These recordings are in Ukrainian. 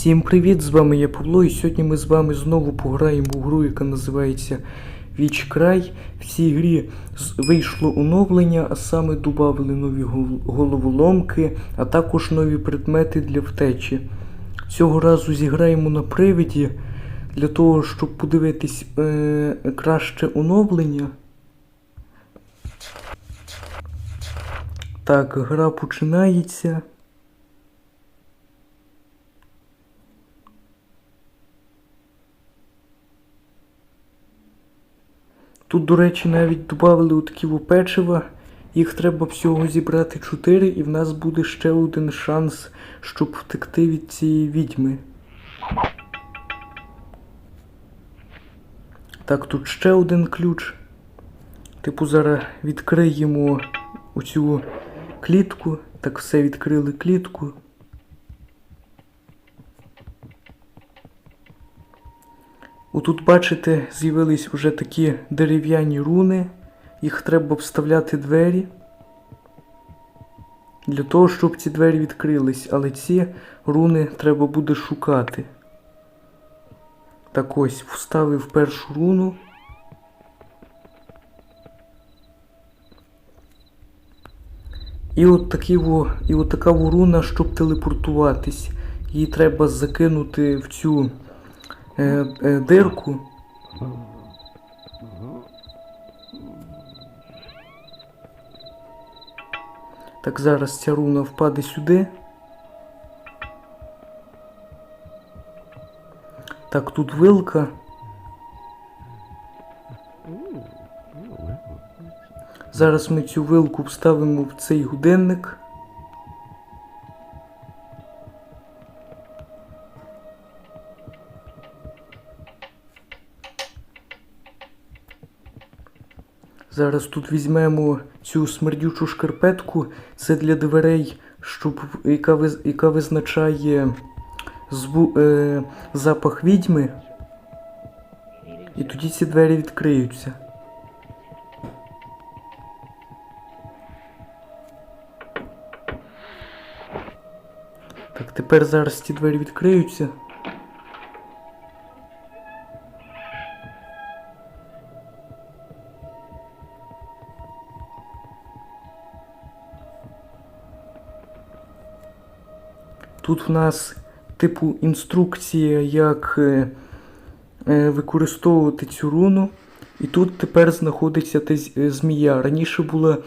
Всім привіт! З вами я Павло, і сьогодні ми з вами знову пограємо у гру, яка називається Віч Край. В цій грі вийшло оновлення, а саме додали нові головоломки, а також нові предмети для втечі. Цього разу зіграємо на привіді для того, щоб подивитись е- краще оновлення. Так, гра починається. Тут, до речі, навіть додали отакі печива. Їх треба всього зібрати 4, і в нас буде ще один шанс, щоб втекти від цієї відьми. Так, тут ще один ключ. Типу, зараз відкриємо оцю клітку. Так, все відкрили клітку. Отут, бачите, з'явились вже такі дерев'яні руни. Їх треба вставляти двері. Для того, щоб ці двері відкрились, але ці руни треба буде шукати. Так ось, вставив першу руну. І от такі і от така руна, щоб телепортуватись. Її треба закинути в цю е, е, дирку. Так, зараз ця руна впаде сюди. Так, тут вилка. Зараз ми цю вилку вставимо в цей годинник. Зараз тут візьмемо цю смердючу шкарпетку. Це для дверей, щоб, яка, яка визначає зву, е, запах відьми. І тоді ці двері відкриються. Так, тепер зараз ці двері відкриються. Тут в нас типу інструкція, як е, е, використовувати цю руну. І тут тепер знаходиться та е, змія. Раніше була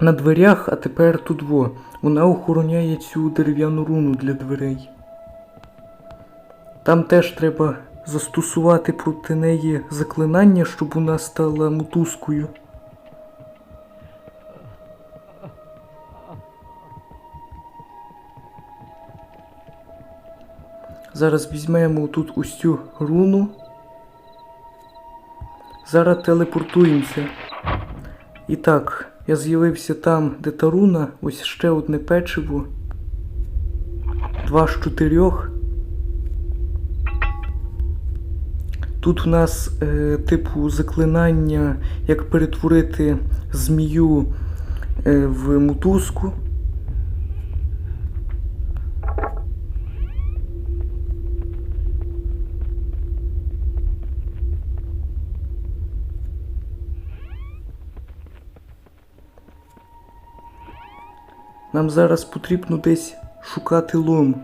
на дверях, а тепер тут во. Вона охороняє цю дерев'яну руну для дверей. Там теж треба застосувати проти неї заклинання, щоб вона стала мотузкою. Зараз візьмемо тут ось цю руну. Зараз телепортуємося. І так, я з'явився там, де та руна, ось ще одне печиво. Два з чотирьох. Тут у нас е, типу заклинання, як перетворити змію е, в мотузку. Нам зараз потрібно десь шукати лом.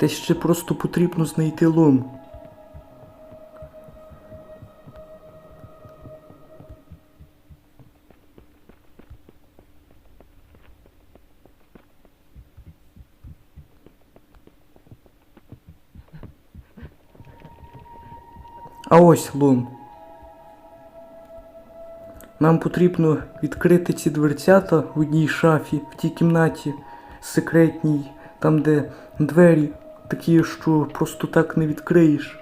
Десь ще просто потрібно знайти лом. А ось лом. Нам потрібно відкрити ці дверцята в одній шафі, в тій кімнаті секретній, там де двері такі, що просто так не відкриєш.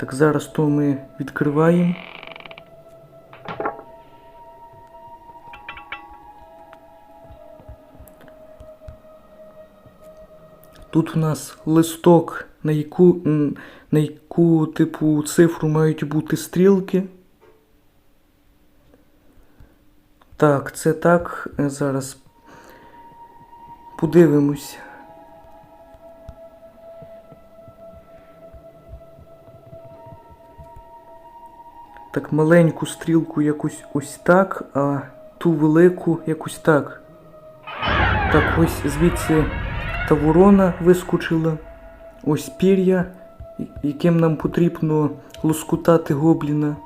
Так зараз то ми відкриваємо. Тут у нас листок, на яку, на яку типу цифру мають бути стрілки. Так, це так. Е, Зараз подивимось. Так, маленьку стрілку якось ось так, а ту велику якось так. Так, ось звідси та ворона вискочила. Ось пір'я, яким нам потрібно лоскутати гобліна.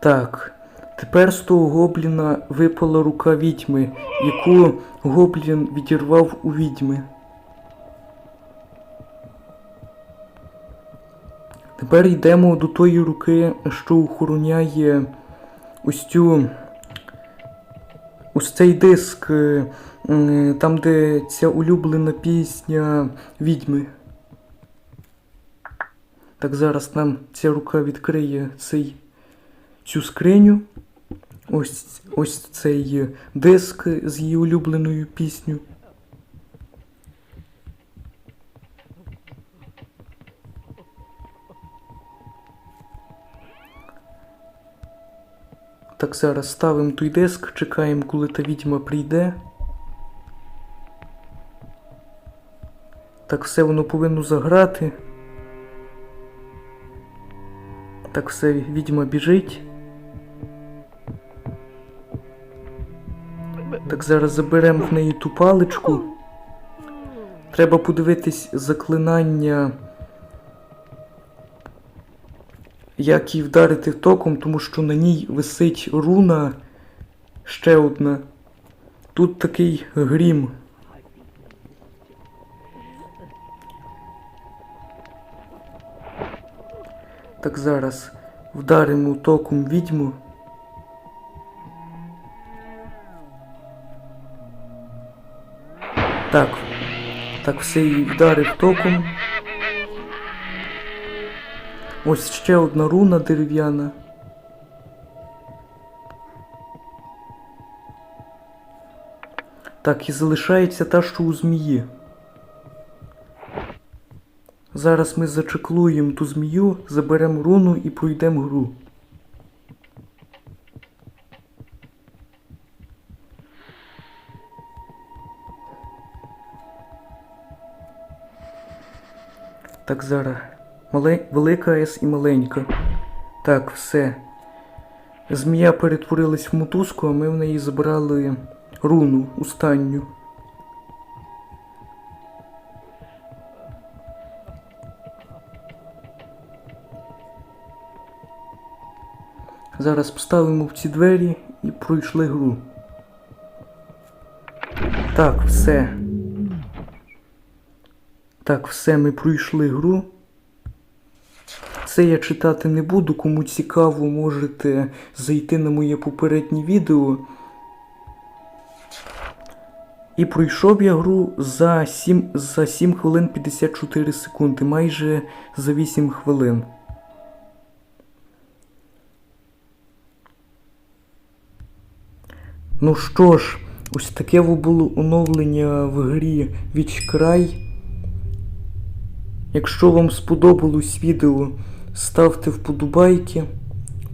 Так, тепер з того гобліна випала рука відьми, яку гоблін відірвав у відьми. Тепер йдемо до тої руки, що охороняє ось цю. Ось цей диск, е, там, де ця улюблена пісня відьми. Так зараз нам ця рука відкриє цей цю скриню. Ось, ось цей диск з її улюбленою піснею. Так, зараз ставимо той диск, чекаємо, коли та відьма прийде. Так, все воно повинно заграти. Так, все, відьма біжить. Так, зараз заберемо в неї ту паличку. Треба подивитись заклинання. Як її вдарити током, тому що на ній висить руна ще одна. Тут такий грім. Так зараз вдаримо током відьму. Так. Так, все її вдарив током. Ось ще одна руна дерев'яна. Так, і залишається та, що у змії. Зараз ми зачеклуємо ту змію, заберемо руну і пройдемо гру. Так, зараз. Мале... Велика С і маленька. Так, все. Змія перетворилась в мотузку, а ми в неї забрали руну останню. Зараз поставимо в ці двері і пройшли гру. Так, все. Так, все, ми пройшли гру. Це я читати не буду. Кому цікаво, можете зайти на моє попереднє відео. І пройшов я гру за 7, за 7 хвилин 54 секунди, майже за 8 хвилин. Ну що ж, ось таке було оновлення в грі Вічкрай. Якщо вам сподобалось відео, ставте вподобайки,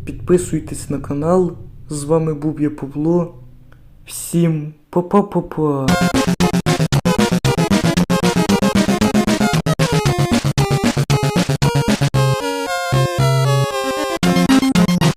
підписуйтесь на канал. З вами був я Павло. Всім па-па-па-па!